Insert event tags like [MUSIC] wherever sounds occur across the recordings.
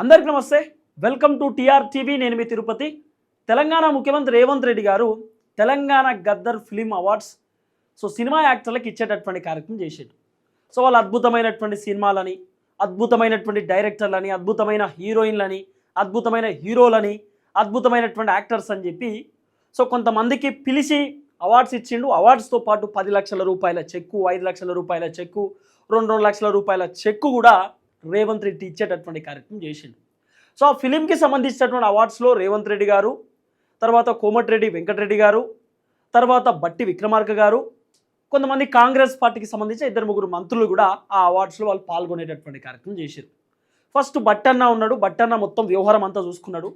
అందరికీ నమస్తే. Welcome to TR TV. నేను మీ తిరుపతి. తెలంగాణ ముఖ్యమంత్రి రేవంత్ రెడ్డి గారు Telangana Gaddar film awards so cinema యాక్టర్లకు ఇచ్చేటటువంటి కార్యక్రమం చేసాడు. సో వాళ్ళు అద్భుతమైనటువంటి సినిమాలని అద్భుతమైనటువంటి డైరెక్టర్లని అద్భుతమైన హీరోయిన్లని అద్భుతమైన హీరోలని అద్భుతమైనటువంటి యాక్టర్స్ అని చెప్పి సో కొంతమందికి పిలిచి అవార్డ్స్ ఇచ్చిండు. అవార్డ్స్తో పాటు పది లక్షల రూపాయల చెక్కు ఐదు లక్షల రూపాయల చెక్కు రెండు రెండు లక్షల రూపాయల చెక్కు కూడా రేవంత్ రెడ్డి ఇచ్చేటటువంటి కార్యక్రమం చేసిండు. సో ఆ ఫిలింకి సంబంధించినటువంటి అవార్డ్స్లో రేవంత్ రెడ్డి గారు తర్వాత కోమటిరెడ్డి వెంకటరెడ్డి గారు తర్వాత బట్టి విక్రమార్క గారు కొంతమంది కాంగ్రెస్ పార్టీకి సంబంధించిన ఇద్దరు ముగ్గురు మంత్రులు కూడా ఆ అవార్డ్స్లో వాళ్ళు పాల్గొనేటటువంటి కార్యక్రమం చేశారు ఫస్ట్ బట్టన్న ఉన్నాడు బట్టన్న మొత్తం వ్యవహారం అంతా చూసుకున్నాడు.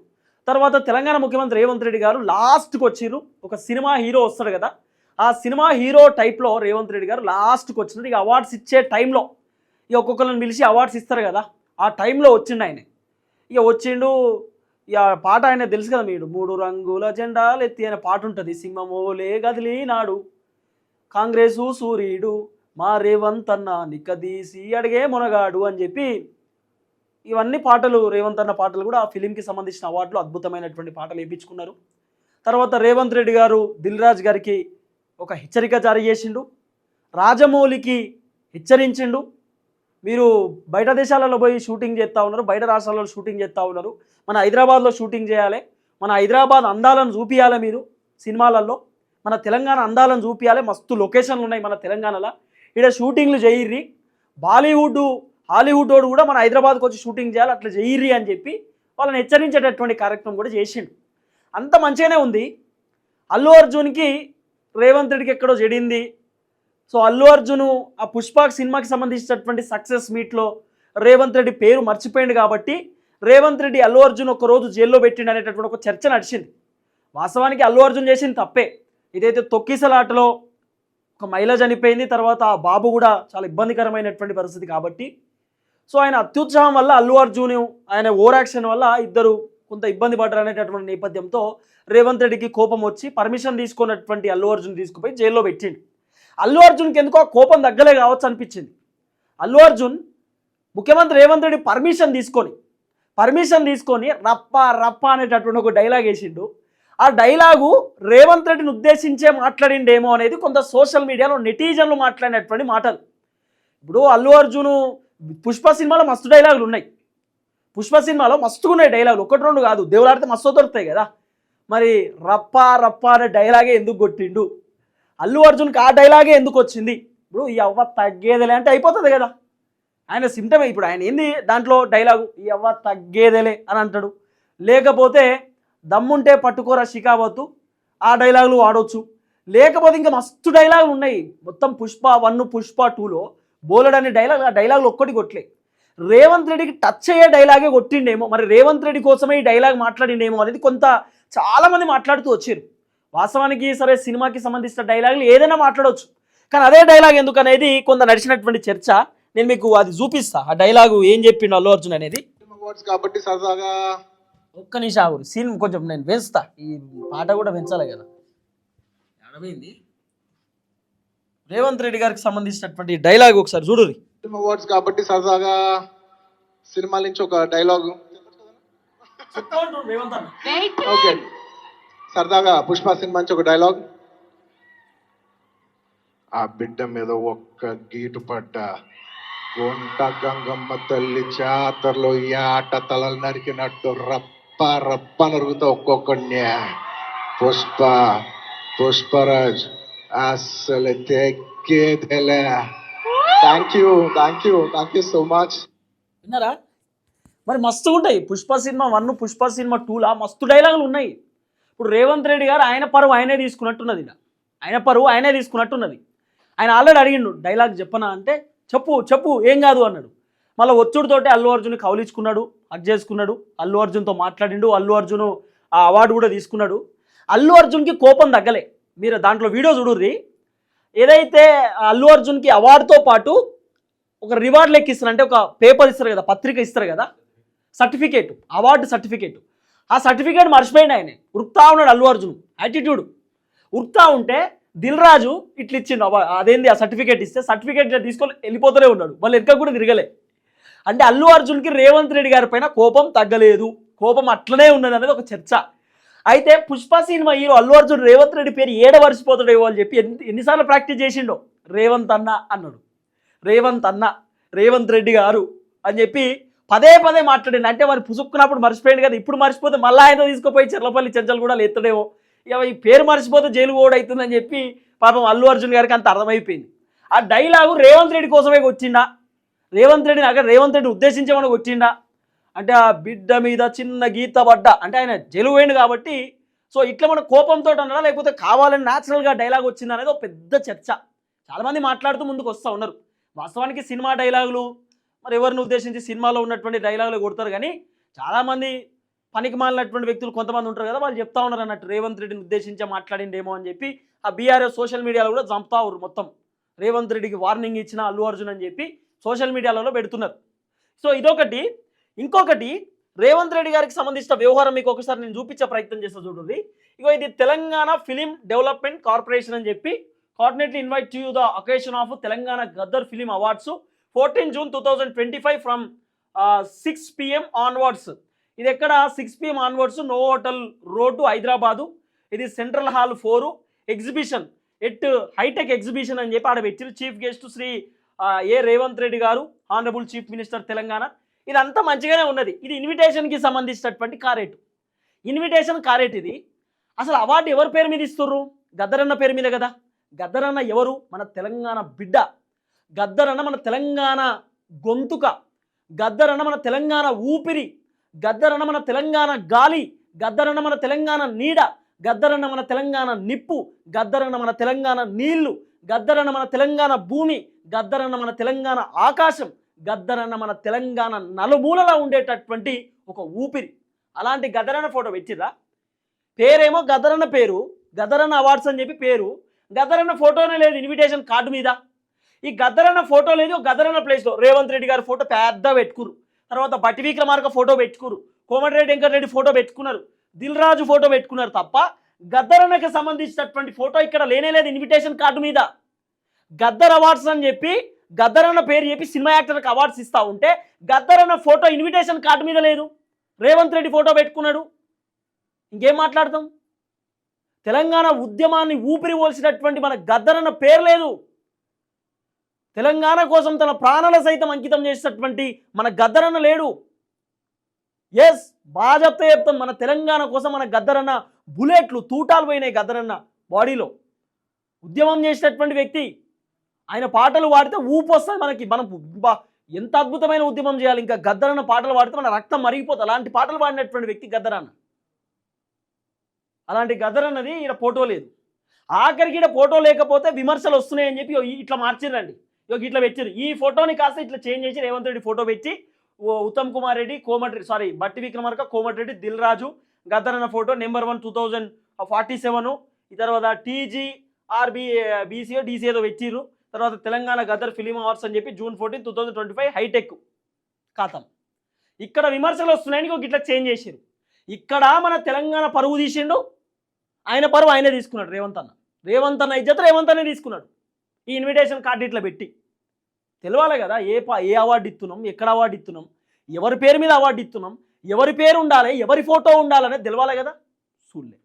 తర్వాత తెలంగాణ ముఖ్యమంత్రి రేవంత్ రెడ్డి గారు లాస్ట్కి వచ్చిర్రు ఒక సినిమా హీరో వస్తాడు కదా ఆ సినిమా హీరో టైప్లో రేవంత్ రెడ్డి గారు లాస్ట్కి వచ్చినారు ఇక అవార్డ్స్ ఇచ్చే టైంలో ఇక ఒక్కొక్కరిని పిలిచి అవార్డ్స్ ఇస్తారు కదా. ఆ టైంలో వచ్చిండు ఆయన. ఇక వచ్చిండు ఇక పాట ఆయన తెలుసు కదా మీరు మూడు రంగుల జెండాలు ఎత్తి అనే పాట ఉంటుంది. సింహమోలే గదిలినాడు. కాంగ్రెసు సూర్యుడు మా రేవంత్ అన్న నిక్కదీసి అడిగే మునగాడు అని చెప్పి ఇవన్నీ పాటలు రేవంత్ అన్న పాటలు కూడా ఆ ఫిలింకి సంబంధించిన అవార్డులు అద్భుతమైనటువంటి పాటలు వేయించుకున్నారు తర్వాత రేవంత్ రెడ్డి గారు దిల్రాజ్ గారికి ఒక హెచ్చరిక జారీ చేసిండు. రాజమౌళికి హెచ్చరించిండు. మీరు బయట దేశాలలో పోయి షూటింగ్ చేస్తూ ఉన్నారు బయట రాష్ట్రాలలో షూటింగ్ చేస్తూ ఉన్నారు. మన హైదరాబాద్లో షూటింగ్ చేయాలి. మన హైదరాబాద్ అందాలను చూపియాలి మీరు సినిమాలలో. మన తెలంగాణ అందాలను చూపియాలి. మస్తు లొకేషన్లు ఉన్నాయి మన తెలంగాణలో. ఇక్కడ షూటింగ్లు చేయర్రి. బాలీవుడ్ హాలీవుడ్ వాడు కూడా మన హైదరాబాద్కి వచ్చి షూటింగ్ చేయాలి. అట్లా చేయర్రి అని చెప్పి వాళ్ళని హెచ్చరించేటటువంటి కార్యక్రమం కూడా చేసిండు. అంత మంచిగానే ఉంది. అల్లు అర్జున్కి రేవంత్ రెడ్డికి ఎక్కడో చెడింది. సో అల్లు అర్జును ఆ పుష్పాక్ సినిమాకి సంబంధించినటువంటి సక్సెస్ మీట్లో రేవంత్ రెడ్డి పేరు మర్చిపోయింది కాబట్టి రేవంత్ రెడ్డి అల్లు అర్జున్ ఒక రోజు జైల్లో పెట్టిండు అనేటటువంటి ఒక చర్చ నడిచింది. వాస్తవానికి అల్లు అర్జున్ చేసింది తప్పే. ఇదైతే తొక్కిసలాటలో ఒక మహిళ చనిపోయింది తర్వాత ఆ బాబు కూడా చాలా ఇబ్బందికరమైనటువంటి పరిస్థితి కాబట్టి. సో ఆయన అత్యుత్సాహం వల్ల అల్లు అర్జున్ ఆయన ఓవర్ యాక్షన్ వల్ల ఇద్దరు కొంత ఇబ్బంది పడ్డారు అనేటటువంటి నేపథ్యంతో రేవంత్ రెడ్డికి కోపం వచ్చి పర్మిషన్ తీసుకున్నటువంటి అల్లు అర్జున్ తీసుకుపోయి జైల్లో పెట్టిండు. అల్లు అర్జున్కి ఎందుకో కోపం తగ్గలే కావచ్చు అనిపించింది. అల్లు అర్జున్ ముఖ్యమంత్రి రేవంత్ రెడ్డి పర్మిషన్ తీసుకొని పర్మిషన్ తీసుకొని రప్ప రప్ప అనేటటువంటి ఒక డైలాగ్ వేసిండు. ఆ డైలాగు రేవంత్ రెడ్డిని ఉద్దేశించే మాట్లాడిండేమో అనేది కొంత సోషల్ మీడియాలో నెటిజన్లు మాట్లాడినటువంటి మాటలు. ఇప్పుడు అల్లు అర్జును పుష్ప సినిమాలో మస్తు డైలాగులు ఉన్నాయి. పుష్ప సినిమాలో మస్తుగా ఉన్నాయి డైలాగులు. ఒకటి రెండు కాదు. దేవులాడితే మస్తు దొరుకుతాయి కదా. మరి రప్ప రప్ప అనే డైలాగే ఎందుకు కొట్టిండు? అల్లు అర్జున్కి ఆ డైలాగే ఎందుకు వచ్చింది? ఇప్పుడు ఈ అవ్వ తగ్గేదేలే అంటే అయిపోతుంది కదా. ఆయన సిమ్టమే ఇప్పుడు ఆయన ఏంది దాంట్లో డైలాగు? ఈ అవ్వ తగ్గేదేలే అని అంటాడు. లేకపోతే దమ్ముంటే పట్టుకోరా షికావద్దు ఆ డైలాగులు వాడవచ్చు లేకపోతే ఇంకా మస్తు డైలాగులు ఉన్నాయి. మొత్తం పుష్ప వన్ పుష్ప టూలో బోలెడ్ అనే డైలాగ్ ఆ డైలాగులు ఒక్కటి కొట్టలే రేవంత్ రెడ్డికి టచ్ అయ్యే డైలాగే కొట్టిండేమో. మరి రేవంత్ రెడ్డి కోసమే ఈ డైలాగ్ మాట్లాడిండేమో అనేది కొంత చాలామంది మాట్లాడుతూ వచ్చారు. వాస్తవానికి సరే సినిమాకి సంబంధించిన డైలాగులు ఏదైనా మాట్లాడవచ్చు కానీ అదే డైలాగ్ ఎందుకు అనేది కొంత నడిచినటువంటి చర్చ. నేను మీకు అది చూపిస్తా. ఆ డైలాగు ఏం చెప్పిండు అల్లు అర్జున్ అనేది. అవార్డ్స్ కాబట్టి సరదాగా ఒక్క నిమిషం ఆగురు సీన్ కొంచెం నేను పెంచుతా ఈ పాట కూడా పెంచాలి కదా. రేవంత్ రెడ్డి గారికి సంబంధించినటువంటి డైలాగ్ ఒకసారి చూడురి అవార్డ్స్ కాబట్టి సరదాగా సినిమా నుంచి ఒక డైలాగ్. రేవంత్ అన్న. ఓకే సరదాగా పుష్ప సినిమా నుంచి ఒక డైలాగ్. ఆ బిడ్డ మీద ఒక్క గీటు పడ్డ. గుంట గంగమ్మ తల్లి జాతరలో ఆట తలలు నరికినట్టు రప్ప రప్ప నరుగుతా ఒక్కొక్కడిని. పుష్ప పుష్పరాజ్ అసలు తెగ్గేదెలే thank you thank you thank you so much విన్నారా? మరి మస్తు ఉంటాయి. Pushpa cinema one Pushpa cinema టూలా మస్తు డైలాగులు ఉన్నాయి. ఇప్పుడు రేవంత్ రెడ్డి గారు ఆయన పరువు ఆయనే తీసుకున్నట్టున్నది ఆయన పరువు ఆయనే తీసుకున్నట్టున్నది. ఆయన ఆల్రెడీ అడిగిండు డైలాగ్ చెప్పనా అంటే చెప్పు చెప్పు ఏం కాదు అన్నాడు. మళ్ళీ ఒత్తుడితోటి అల్లు అర్జున్ కౌలించుకున్నాడు హక్ చేసుకున్నాడు అల్లు అర్జున్తో మాట్లాడిండు అల్లు అర్జున్ ఆ అవార్డు కూడా తీసుకున్నాడు. అల్లు అర్జున్కి కోపం తగ్గలే. మీరు దాంట్లో వీడియో చూడుర్రి. ఏదైతే అల్లు అర్జున్కి అవార్డుతో పాటు ఒక రివార్డ్ లెక్క ఇస్తారు అంటే ఒక పేపర్ ఇస్తారు కదా పత్రిక ఇస్తారు కదా సర్టిఫికేట్ అవార్డు సర్టిఫికేట్. ఆ సర్టిఫికేట్ మర్చిపోయింది ఆయన. ఉరుకుతా ఉన్నాడు అల్లు అర్జున్. యాటిట్యూడ్ ఉరుకుతా ఉంటే దిల్ రాజు ఇట్లా ఇచ్చిండు. అదేంది ఆ సర్టిఫికేట్ ఇస్తే సర్టిఫికేట్ తీసుకొని వెళ్ళిపోతూనే ఉన్నాడు. వాళ్ళు ఎక్క కూడా తిరగలే. అంటే అల్లు అర్జున్కి రేవంత్ రెడ్డి గారి పైన కోపం తగ్గలేదు. కోపం అట్లనే ఉన్నది అనేది ఒక చర్చ. అయితే పుష్ప సినిమా హీరో అల్లు అర్జున్ రేవంత్ రెడ్డి పేరు ఏడ వరిసిపోతాడేమో అని చెప్పి ఎన్నిసార్లు ప్రాక్టీస్ చేసిండో? రేవంత్ అన్న అన్నాడు. రేవంత్ అన్న రేవంత్ రెడ్డి గారు అని చెప్పి పదే పదే మాట్లాడండి అంటే మరి పుసుక్కున్నప్పుడు మర్చిపోయింది కదా. ఇప్పుడు మర్చిపోతే మళ్ళీ ఆయన తీసుకుపోయి చెర్లపల్లి చెంచలు కూడా ఎత్తడేమో ఇక ఈ పేరు మర్చిపోతే జైలు కూడా అవుతుందని చెప్పి పాపం అల్లు అర్జున్ గారికి అంత అర్థమైపోయింది. ఆ డైలాగు రేవంత్ రెడ్డి కోసమే వచ్చిండా రేవంత్ రెడ్డిని అక్కడ రేవంత్ రెడ్డి ఉద్దేశించమని వచ్చిండా అంటే ఆ బిడ్డ మీద చిన్న గీత పడ్డ? అంటే ఆయన జైలు పోయిండు కాబట్టి. సో ఇట్లా మన కోపంతో అన్నాడా? లేకపోతే కావాలని న్యాచురల్గా డైలాగ్ వచ్చింది అనేది ఒక పెద్ద చర్చ. చాలామంది మాట్లాడుతూ ముందుకు వస్తూ ఉన్నారు. వాస్తవానికి సినిమా డైలాగులు మరి ఎవరిని ఉద్దేశించి సినిమాలో ఉన్నటువంటి డైలాగులు కొడతారు కానీ చాలామంది పనికి మాలినటువంటి వ్యక్తులు కొంతమంది ఉంటారు కదా వాళ్ళు చెప్తా ఉన్నారు అన్నట్టు రేవంత్ రెడ్డిని ఉద్దేశించి మాట్లాడిండేమో అని చెప్పి ఆ బీఆర్ఎస్ సోషల్ మీడియాలో కూడా చంపుతా ఉన్నారు మొత్తం. రేవంత్ రెడ్డికి వార్నింగ్ ఇచ్చిన అల్లు అర్జున్ అని చెప్పి సోషల్ మీడియాలలో పెడుతున్నారు. సో ఇదొకటి. ఇంకొకటి రేవంత్ రెడ్డి గారికి సంబంధించిన వ్యవహారం మీకు ఒకసారి నేను చూపించే ప్రయత్నం చేస్తా చూడండి. ఇగో ఇది తెలంగాణ ఫిలిం డెవలప్మెంట్ కార్పొరేషన్ అని చెప్పి cordially invite to the occasion of Telangana Gaddar film awards. Fourteen June two thousand twenty five from six PM onwards. ఇది ఎక్కడ? Six PM onwards Novotel road Hyderabad. ఇది central hall four. Exhibition at HITEX exhibition అని చెప్పి ఆడ పెట్టిరు chief guest Shri A Revanth Reddy గారు honourable chief minister Telangana. ఇదంతా మంచిగానే ఉన్నది. ఇది ఇన్విటేషన్కి సంబంధించినటువంటి కారేట్ ఇన్విటేషన్ కారేట్ ఇది. అసలు అవార్డు ఎవరి పేరు మీద ఇస్తుర్రు? గద్దరన్న పేరు మీద కదా. గద్దరన్న ఎవరు? మన తెలంగాణ బిడ్డ. గద్దరన్న మన తెలంగాణ గొంతుక గద్దరన్న మన తెలంగాణ ఊపిరి గద్దరన్న మన తెలంగాణ గాలి గద్దరన్న మన తెలంగాణ నీడ గద్దరన్న మన తెలంగాణ నిప్పు గద్దరన్న మన తెలంగాణ నీళ్ళు గద్దరన్న మన తెలంగాణ భూమి గద్దరన్న మన తెలంగాణ ఆకాశం గద్దరన్న మన తెలంగాణ నలుమూలలా ఉండేటటువంటి ఒక ఊపిరి. అలాంటి గద్దరన్న ఫోటో పెట్టిరా పేరేమో గద్దరన్న పేరు గద్దరన్న అవార్డ్స్ అని చెప్పి పేరు. గద్దరన్న ఫోటోనే లేదు ఇన్విటేషన్ కార్డు మీద. ఈ గద్దరన్న ఫోటో లేదు ఒక గద్దరన్న ప్లేస్లో రేవంత్ రెడ్డి గారి ఫోటో పెద్ద పెట్టుకురు. తర్వాత బట్టి విక్రమార్క ఫోటో పెట్టుకురు. కోమటిరెడ్డి వెంకటరెడ్డి ఫోటో పెట్టుకున్నారు. దిల్ రాజు ఫోటో పెట్టుకున్నారు తప్ప గద్దరన్నకి సంబంధించినటువంటి ఫోటో ఇక్కడ లేనే లేదు ఇన్విటేషన్ కార్డు మీద. గద్దర్ అవార్డ్స్ అని చెప్పి గద్దరన్న పేరు చెప్పి సినిమా యాక్టర్కి అవార్డ్స్ ఇస్తా ఉంటే గద్దరన్న ఫోటో ఇన్విటేషన్ కార్డు మీద లేదు. రేవంత్ రెడ్డి ఫోటో పెట్టుకున్నాడు. ఇంకేం మాట్లాడతాం? తెలంగాణ ఉద్యమాన్ని ఊపిరి పోల్చినటువంటి మన గద్దరన్న పేరు లేదు. తెలంగాణ కోసం తన ప్రాణాల సైతం అంకితం చేసినటువంటి మన గద్దరన్న లేడు. ఎస్ బాగా చెప్తే చెప్తాం మన తెలంగాణ కోసం మన గద్దరన్న బుల్లెట్లు తూటాలు పోయినాయి గద్దరన్న బాడీలో. ఉద్యమం చేసినటువంటి వ్యక్తి ఆయన పాటలు పాడితే ఊపు వస్తుంది మనకి. మనం ఎంత అద్భుతమైన ఉద్యమం చేయాలి. ఇంకా గద్దరన్న పాటలు పాడితే మన రక్తం మరిగిపోతుంది. అలాంటి పాటలు పాడినటువంటి వ్యక్తి గద్దరన్న. అలాంటి గద్దరన్నది ఈయన ఫోటో లేదు. ఆఖరికి ఈడ ఫోటో లేకపోతే విమర్శలు వస్తున్నాయని చెప్పి ఇట్లా మార్చిరండి ఇట్లా పెట్టారు ఈ ఫోటోని కాస్త ఇట్లా చేంజ్ చేసి రేవంత్ రెడ్డి ఫోటో పెట్టి ఉత్తమ్ కుమార్ రెడ్డి కోమటిరెడ్డి సారీ బట్టి విక్రమార్క కోమటిరెడ్డి దిల్ రాజు గద్దరన్న photo number one two thousand forty seven. ఈ తర్వాత టీజీ ఆర్బీ బీసీఓ డీసీ ఏదో తర్వాత తెలంగాణ గదర్ ఫిలిం అవార్డ్స్ అని చెప్పి June fourteen two thousand twenty five HITEX ఖాతం. ఇక్కడ విమర్శలు వస్తున్నాయని ఒక ఇట్లా చేంజ్ చేసారు ఇక్కడ మన తెలంగాణ పరువు తీసిండు. ఆయన పరువు ఆయనే తీసుకున్నాడు రేవంత్ అన్న. రేవంత్ అన్న ఇజ్జత రేవంత్ అనే తీసుకున్నాడు. ఈ ఇన్విటేషన్ కార్డు ఇట్లా పెట్టి. తెలవాలి కదా ఏ పా ఏ అవార్డు ఇస్తున్నాం ఎక్కడ అవార్డు ఇస్తున్నాం ఎవరి పేరు మీద అవార్డు ఇస్తున్నాం ఎవరి పేరు ఉండాలి ఎవరి ఫోటో ఉండాలనేది తెలవాలి కదా? చూడలే.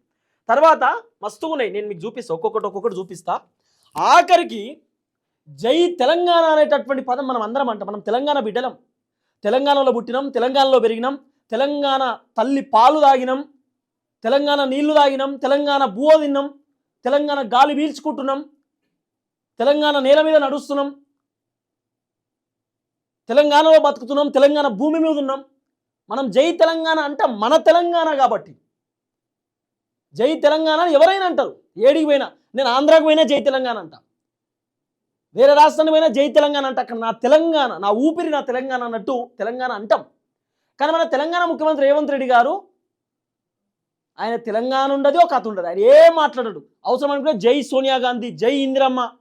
తర్వాత మస్తు ఉన్నాయి నేను మీకు చూపిస్తా ఒక్కొక్కటి ఒక్కొక్కటి చూపిస్తా. ఆఖరికి జై తెలంగాణ అనేటటువంటి పదం మనం అందరం అంట మనం తెలంగాణ బిడ్డలం. తెలంగాణలో పుట్టినాం తెలంగాణలో పెరిగినాం తెలంగాణ తల్లి పాలు తాగినాం తెలంగాణ నీళ్ళు తాగినాం తెలంగాణ బువ తిన్నాం తెలంగాణ గాలి పీల్చుకుంటున్నాం తెలంగాణ నేల మీద నడుస్తున్నాం. తెలంగాణలో బతుకుతున్నాం. తెలంగాణ భూమి మీద ఉన్నాం. మనం జై తెలంగాణ అంటే మన తెలంగాణ కాబట్టి. జై తెలంగాణ అని ఎవరైనా అంటారు. ఏడికి పోయినా నేను ఆంధ్రాకి పోయినా జై తెలంగాణ అంట. వేరే రాష్ట్రానికి పోయినా జై తెలంగాణ అంట. అక్కడ నా తెలంగాణ నా ఊపిరి నా తెలంగాణ అన్నట్టు తెలంగాణ అంటాం. కానీ మన తెలంగాణ ముఖ్యమంత్రి రేవంత్ రెడ్డి గారు ఆయన తెలంగాణ ఉండదు ఒక కథ ఉండదు. ఆయన ఏం మాట్లాడడు. అవసరం అనుకుంటే జై సోనియా గాంధీ జై ఇందిరమ్మ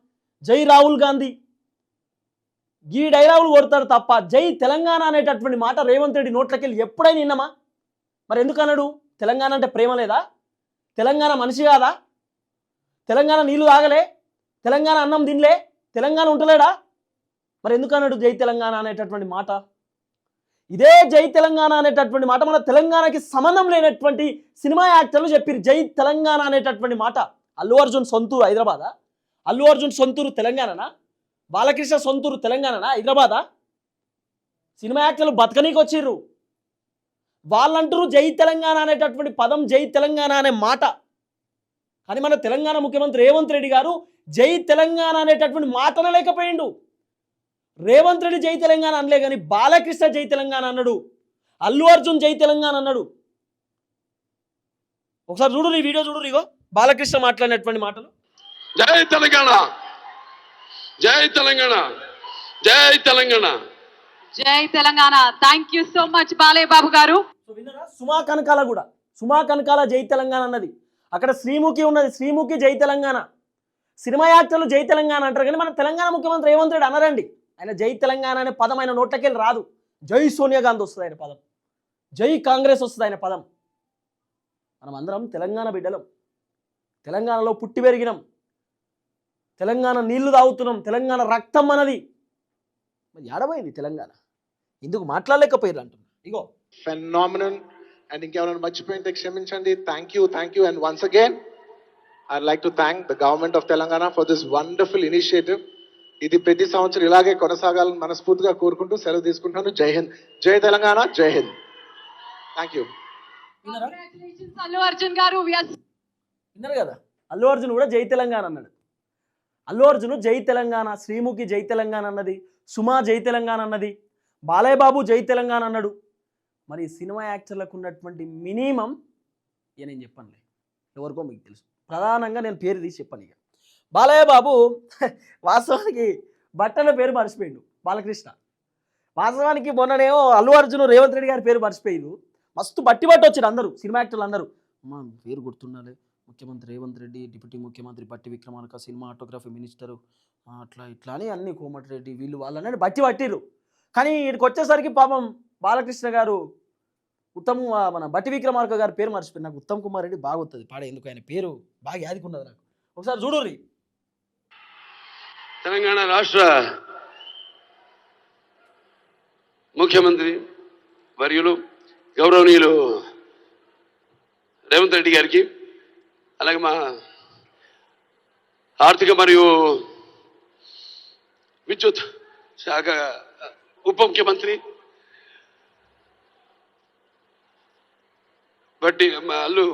జై రాహుల్ గాంధీ. ఈ డైలాగులు కొడతారు తప్ప జై తెలంగాణ అనేటటువంటి మాట రేవంత్ రెడ్డి నోట్లకెళ్ళి ఎప్పుడైనా విన్నామా? మరి ఎందుకు అన్నాడు తెలంగాణ అంటే ప్రేమ లేదా? తెలంగాణ మనిషి కాదా? తెలంగాణ నీళ్ళు తాగలే? తెలంగాణ అన్నం తినలే? తెలంగాణ ఉంటలేడా? మరి ఎందుకు అన్నాడు జై తెలంగాణ అనేటటువంటి మాట? ఇదే జై తెలంగాణ అనేటటువంటి మాట మన తెలంగాణకి సంబంధం లేనటువంటి సినిమా యాక్టర్లు చెప్పారు జై తెలంగాణ అనేటటువంటి మాట. అల్లు అర్జున్ సొంతూరు హైదరాబాదా? అల్లు అర్జున్ సొంతూరు తెలంగాణనా? బాలకృష్ణ సొంతూరు తెలంగాణనా? హైదరాబాదా? సినిమా యాక్టర్లు బతకనీకి వచ్చిర్రు వాళ్ళంటారు జై తెలంగాణ అనేటటువంటి పదం జై తెలంగాణ అనే మాట. కానీ మన తెలంగాణ ముఖ్యమంత్రి రేవంత్ రెడ్డి గారు జై తెలంగాణ అనేటటువంటి మాటన లేకపోయిండు. రేవంత్ రెడ్డి జై తెలంగాణ అనలే కానీ బాలకృష్ణ జై తెలంగాణ అన్నాడు. అల్లు అర్జున్ జై తెలంగాణ అన్నాడు. ఒకసారి చూడు ఈ వీడియో చూడు ఇగో. బాలకృష్ణ మాట్లాడినటువంటి మాటలు. జై తెలంగాణ. జై తెలంగాణ. జై తెలంగాణ. జై Telangana. Thank you so much Balayya Babu గారు. సో విన్నారా? సుమా కనకాల కూడా. సుమా కనకాల జై తెలంగాణ అన్నది. అక్కడ శ్రీముఖి ఉన్నది. శ్రీముఖి జై తెలంగాణ. సినిమా యాక్టర్లు జై తెలంగాణ అంటారు. కానీ మన తెలంగాణ ముఖ్యమంత్రి రేవంత్ రెడ్డి అనరండి. ఆయన జై తెలంగాణ అనే పదం ఆయన నోట్లకెళ్ళి రాదు. జై సోనియా గాంధీ వస్తుంది ఆయన పదం. జై కాంగ్రెస్ వస్తుంది ఆయన పదం. మనం అందరం తెలంగాణ బిడ్డలం. తెలంగాణలో పుట్టి పెరిగినాం. తెలంగాణ నీళ్ళు తాగుతున్నాం తెలంగాణ రక్తం అన్నది. మరి ఏడబోయింది తెలంగాణ? ఎందుకు మాట్లాడలేకపోయారు అంటున్నా. ఇగో. ఫెనామినన్ అండ్ ఇంకెవరైనా మర్చిపోయింటే క్షమించండి. Thank you thank you and once again I like to thank the government of Telangana for this wonderful initiative ఇది ప్రతి సంవత్సరం ఇలాగే కొనసాగాలని మనస్ఫూర్తిగా కోరుకుంటూ సెలవు తీసుకుంటాను జై హింద్. జై తెలంగాణ జై హింద్. థ్యాంక్ యూ అల్లు అర్జున్ గారు. విన్నారు కదా? అల్లు అర్జున్ కూడా జై తెలంగాణ అన్నాడు. అల్లు అర్జున్ జై తెలంగాణ శ్రీముఖి జై తెలంగాణ అన్నది సుమా జై తెలంగాణ అన్నది బాలయ్య బాబు జై తెలంగాణ అన్నాడు. మరి సినిమా యాక్టర్లకు ఉన్నటువంటి మినిమం ఇక నేను చెప్పనులే. ఎవరికో మీకు తెలుసు. ప్రధానంగా నేను పేరు తీసి చెప్పాను ఇక. బాలయ్య బాబు [LAUGHS] వాస్తవానికి బట్టల పేరు మర్చిపోయిండు బాలకృష్ణ. వాస్తవానికి మొన్ననేమో అల్లు అర్జున్ రేవంత్ రెడ్డి గారి పేరు మర్చిపోయిండు. మస్తు బట్టి బట్టి వచ్చారు అందరూ సినిమా యాక్టర్లు అందరూ. మా పేరు గుర్తుండాలి. ముఖ్యమంత్రి రేవంత్ రెడ్డి డిప్యూటీ ముఖ్యమంత్రి బట్టి విక్రమార్క సినిమాటోగ్రఫీ మినిస్టరు అట్లా ఇట్లా అని అన్ని కోమటిరెడ్డి వీళ్ళు వాళ్ళని బట్టి పట్టిరు కానీ ఇక్కడికి వచ్చేసరికి పాపం బాలకృష్ణ గారు ఉత్తమ్ మన బట్టి విక్రమార్క గారి పేరు మర్చిపోయి నాకు ఉత్తమ్ కుమార్ రెడ్డి బాగా వస్తుంది పాడే ఎందుకు ఆయన పేరు బాగా యాదికున్నది నాకు. ఒకసారి చూడుర్రి. తెలంగాణ రాష్ట్ర ముఖ్యమంత్రి వర్యులు గౌరవనీయులు రేవంత్ రెడ్డి గారికి అలాగే మా ఆర్థిక మరియు విద్యుత్ శాఖ ఉప ముఖ్యమంత్రి బట్టి వాళ్ళు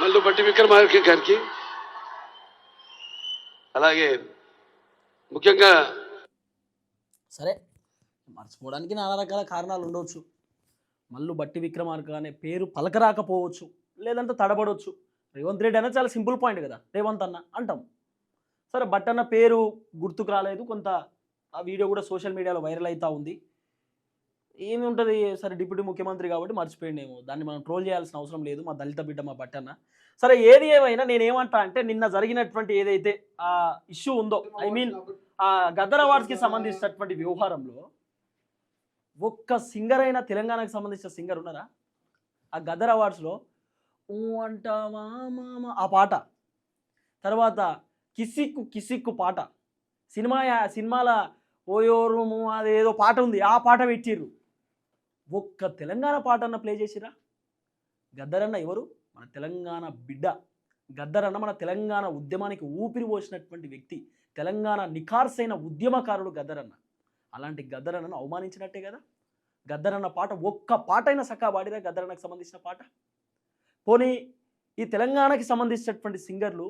మళ్ళీ బట్టి విక్రమార్క గారికి అలాగే ముఖ్యంగా సరే. మర్చిపోవడానికి నానా రకాల కారణాలు ఉండవచ్చు. మళ్ళీ బట్టి విక్రమార్క అనే పేరు పలకరాకపోవచ్చు లేదంటే తడబడవచ్చు రేవంత్ రెడ్డి అనేది చాలా సింపుల్ పాయింట్ కదా రేవంత్ అన్న అంటాం. సరే బట్ అన్న పేరు గుర్తుకు రాలేదు కొంత ఆ వీడియో కూడా సోషల్ మీడియాలో వైరల్ అవుతూ ఉంది. ఏమి ఉంటుంది? సరే డిప్యూటీ ముఖ్యమంత్రి కాబట్టి మర్చిపోయిండేమో దాన్ని మనం ట్రోల్ చేయాల్సిన అవసరం లేదు మా దళిత బిడ్డ మా బట్టన్న సరే ఏది ఏమైనా నేను అంటే నిన్న జరిగినటువంటి ఏదైతే ఆ ఇష్యూ ఉందో ఐ మీన్ ఆ గద్దర్ అవార్డ్స్కి సంబంధించినటువంటి వ్యవహారంలో ఒక్క సింగర్ అయినా తెలంగాణకు సంబంధించిన సింగర్ ఉన్నారా? ఆ గద్దర్ అవార్డ్స్లో ఊ అంటావా మామ ఆ పాట. తర్వాత కిసిక్కు కిసిక్కు పాట. సినిమా సినిమాల ఓయోరుము అదేదో పాట ఉంది ఆ పాట పెట్టిర్రు. ఒక్క తెలంగాణ పాట అన్న ప్లే చేసిరా గద్దరన్న ఎవరు? మన తెలంగాణ బిడ్డ. గద్దరన్న మన తెలంగాణ ఉద్యమానికి ఊపిరి పోసినటువంటి వ్యక్తి. తెలంగాణ నిఖార్సైన ఉద్యమకారుడు గద్దరన్న అలాంటి గద్దరన్నను అవమానించినట్టే కదా? గద్దరన్న పాట ఒక్క పాట అయినా సఖా పాడిరా గద్దరన్నకు సంబంధించిన పాట? పోనీ ఈ తెలంగాణకి సంబంధించినటువంటి సింగర్లు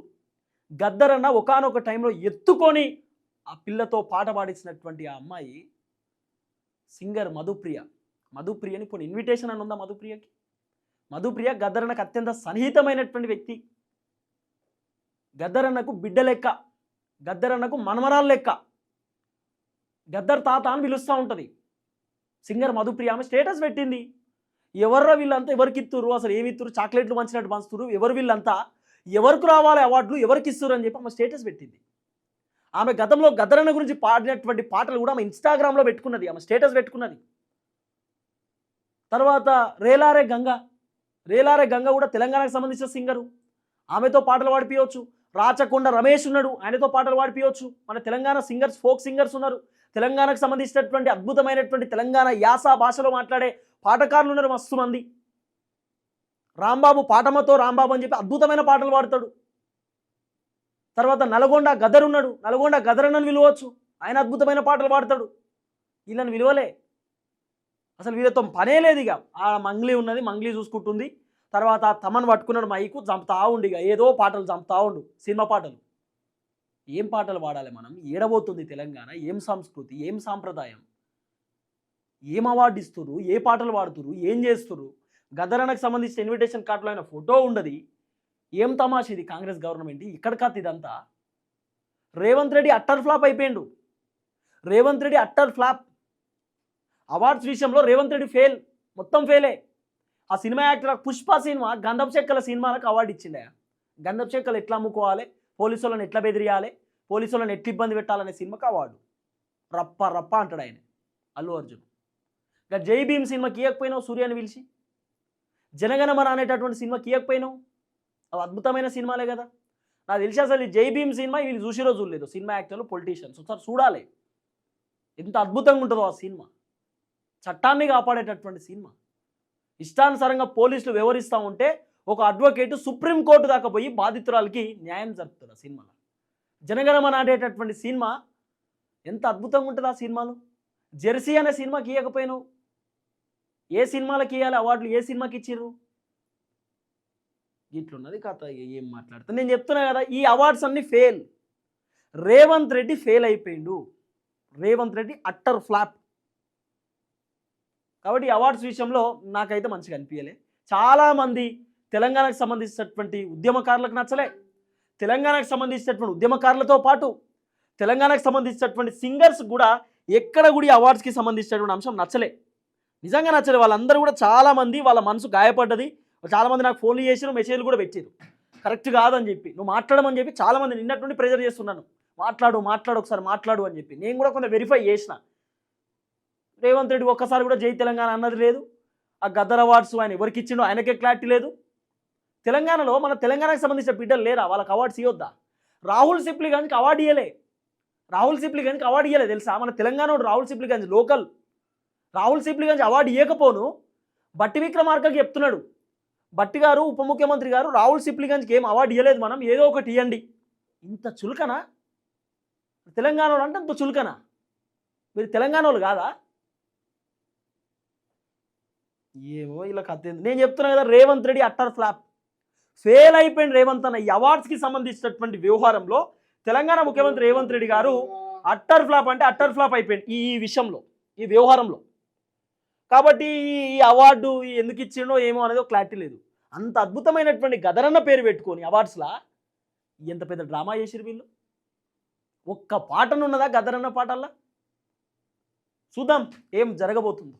గద్దరన్న ఒకానొక టైంలో ఎత్తుకొని ఆ పిల్లతో పాట పాడించినటువంటి ఆ అమ్మాయి సింగర్ మధుప్రియ. మధుప్రియని పోనీ ఇన్విటేషన్ అని ఉందా మధుప్రియకి? మధుప్రియ గద్దరన్నకు అత్యంత సన్నిహితమైనటువంటి వ్యక్తి. గద్దరన్నకు బిడ్డ లెక్క. గద్దరన్నకు మనమరాలు లెక్క. గద్దర్ తాత అని పిలుస్తూ ఉంటుంది. సింగర్ మధుప్రియ ఆమె స్టేటస్ పెట్టింది. ఎవర్రా వీళ్ళంతా ఎవరికి ఇస్తురు అసలు ఏమి ఇస్తురు చాక్లెట్లు మంచినట్టు పంచుతురు ఎవరు వీళ్ళంతా? ఎవరికి రావాలి అవార్డులు? ఎవరికి ఇస్తురు అని చెప్పి ఆమె స్టేటస్ పెట్టింది. ఆమె గతంలో గదరణ గురించి పాడినటువంటి పాటలు కూడా ఆమె ఇన్స్టాగ్రామ్లో పెట్టుకున్నది. ఆమె స్టేటస్ పెట్టుకున్నది. తర్వాత రేలారే గంగ. రేలారే గంగ కూడా తెలంగాణకు సంబంధించిన సింగరు. ఆమెతో పాటలు పాడిపించవచ్చు రాచకొండ రమేష్ ఉన్నాడు. ఆయనతో పాటలు పాడిపించవచ్చు మన తెలంగాణ సింగర్స్ ఫోక్ సింగర్స్ ఉన్నారు. తెలంగాణకు సంబంధించినటువంటి అద్భుతమైనటువంటి తెలంగాణ యాస భాషలో మాట్లాడే పాటకారులు ఉన్నారు మస్తు మంది. రాంబాబు పాటమతో రాంబాబు అని చెప్పి అద్భుతమైన పాటలు పాడతాడు. తర్వాత నల్గొండ గదర్ ఉన్నాడు. నల్గొండ గదరనని విలువచ్చు. ఆయన అద్భుతమైన పాటలు పాడతాడు. వీళ్ళని విలువలే. అసలు వీళ్ళతో పనే లేదు ఇక. ఆ మంగ్లీ ఉన్నది మంగ్లీ చూసుకుంటుంది. తర్వాత తమను పట్టుకున్నాడు మైకు చంపుతా ఉండు ఇక. ఏదో పాటలు చంపుతా ఉండు. సినిమా పాటలు. ఏం పాటలు పాడాలి మనం? ఏడబోతుంది తెలంగాణ ఏం సంస్కృతి ఏం సాంప్రదాయం? ఏం అవార్డు ఇస్తురు ఏ పాటలు పాడుతురు ఏం చేస్తురు గదరణకు సంబంధించిన ఇన్విటేషన్ కార్డులో అయిన ఫోటో ఉండదు. ఏం తమాష ఇది కాంగ్రెస్ గవర్నమెంట్ ఇక్కడ కాదు ఇదంతా. Revanth Reddy utter flop అయిపోయిండు. Revanth Reddy utter flop. Awards విషయంలో రేవంత్ రెడ్డి ఫెయిల్ మొత్తం ఫెయిలే ఆ సినిమా యాక్టర్ పుష్ప సినిమా గంధపు చెక్కల సినిమాలకు అవార్డు ఇచ్చిండే. గంధపు చెక్కలు ఎట్లా అమ్ముకోవాలి? పోలీసు వాళ్ళని ఎట్లా బెదిరియాలి? పోలీసు వాళ్ళని ఎట్లా ఇబ్బంది పెట్టాలనే సినిమాకి అవార్డు రప్ప రప్ప అంటాడు ఆయన అల్లు అర్జున్. ఇక జై భీమ్ సినిమాకి ఇవ్వకపోయినావు సూర్యాని పిలిచి? జనగణమన అనేటటువంటి సినిమాకి ఇవ్వకపోయినావు అవి అద్భుతమైన సినిమాలే కదా. నాకు తెలిసి అసలు ఈ జై భీమ్ సినిమా వీళ్ళు చూసిరో చూడలేదు సినిమా యాక్టర్లు పొలిటీషియన్స్ ఒకసారి చూడాలి. ఎంత అద్భుతంగా ఉంటుందో ఆ సినిమా. చట్టాన్ని కాపాడేటటువంటి సినిమా. ఇష్టానుసారంగా పోలీసులు వివరిస్తూ ఉంటే ఒక అడ్వకేట్ సుప్రీంకోర్టు దాకా పోయి బాధితురాలకి న్యాయం జరుపుతారు ఆ సినిమాలో. జనగణమన ఆడేటటువంటి సినిమా ఎంత అద్భుతంగా ఉంటుంది ఆ సినిమాలో? జెర్సీ అనే సినిమాకి ఇవ్వకపోయినావు ఏ సినిమాలకి ఇవ్వాలి అవార్డులు ఏ సినిమాకి ఇచ్చిర్రు? ఇట్లున్నది కథ ఏం మాట్లాడుతా నేను చెప్తున్నా కదా ఈ అవార్డ్స్ అన్ని fail. Revanth Reddy fail అయిపోయిండు. Revanth Reddy utter flop. కాబట్టి అవార్డ్స్ విషయంలో నాకైతే మంచిగా అనిపించలే చాలామంది తెలంగాణకు సంబంధించినటువంటి ఉద్యమకారులకు నచ్చలే. తెలంగాణకు సంబంధించినటువంటి ఉద్యమకారులతో పాటు తెలంగాణకు సంబంధించినటువంటి సింగర్స్ కూడా ఎక్కడ కూడా అవార్డ్స్కి సంబంధించినటువంటి అంశం నచ్చలే. నిజంగా నచ్చలే. వాళ్ళందరూ కూడా చాలామంది వాళ్ళ మనసు గాయపడ్డది. చాలామంది నాకు ఫోన్లు చేసిరు మెసేజ్లు కూడా పెట్టారు కరెక్ట్ కాదని చెప్పి. నువ్వు మాట్లాడమని చెప్పి చాలామంది నిన్నటువంటి ప్రెజర్ చేస్తున్నాను. మాట్లాడు మాట్లాడు ఒకసారి మాట్లాడు అని చెప్పి. నేను కూడా కొంత వెరిఫై చేసిన. రేవంత్ రెడ్డి ఒక్కసారి కూడా జై తెలంగాణ అన్నది లేదు. ఆ గద్దర్ అవార్డ్స్ ఆయన ఎవరికి ఇచ్చిండో ఆయనకే క్లారిటీ లేదు. తెలంగాణలో మన తెలంగాణకు సంబంధించిన బిడ్డలు లేరా? వాళ్ళకి అవార్డ్స్ ఇవ్వద్దా? రాహుల్ సిప్లిగంజ్కి అవార్డు ఇవ్వలే రాహుల్ సిప్లిగంజ్కి అవార్డు ఇవ్వలే తెలుసా? మన తెలంగాణ రాహుల్ సిప్లిగంజ్ లోకల్. రాహుల్ సిప్లిగంజ్ అవార్డు ఇవ్వకపోను బట్టి విక్రమార్కకి చెప్తున్నాడు. బట్టి గారు ఉప ముఖ్యమంత్రి గారు రాహుల్ సిప్లిగంజ్కి ఏం అవార్డు ఇవ్వలేదు మనం. ఏదో ఒకటి ఇవ్వండి ఇంత చులకనా? తెలంగాణలో అంటే ఇంత చులకనా? మీరు తెలంగాణ వాళ్ళు కాదా? ఏమో ఇలా కథ ఏంది. నేను చెప్తున్నా కదా Revanth Reddy utter flop. Fail అయిపోయిన రేవంత్ అన్న ఈ అవార్డ్స్కి సంబంధించినటువంటి వ్యవహారంలో తెలంగాణ ముఖ్యమంత్రి రేవంత్ రెడ్డి గారు అట్టర్ ఫ్లాప్ అంటే అట్టర్ ఫ్లాప్ అయిపోయింది ఈ విషయంలో ఈ వ్యవహారంలో. కాబట్టి ఈ- ఈ అవార్డు ఎందుకు ఇచ్చిండో ఏమో అనేది క్లారిటీ లేదు. అంత అద్భుతమైనటువంటి గదరన్న పేరు పెట్టుకొని అవార్డ్స్లా ఎంత పెద్ద డ్రామా చేసిరు వీళ్ళు? ఒక్క పాటనున్నదా గదరన్న పాటల్లా? చూద్దాం ఏం జరగబోతుందో.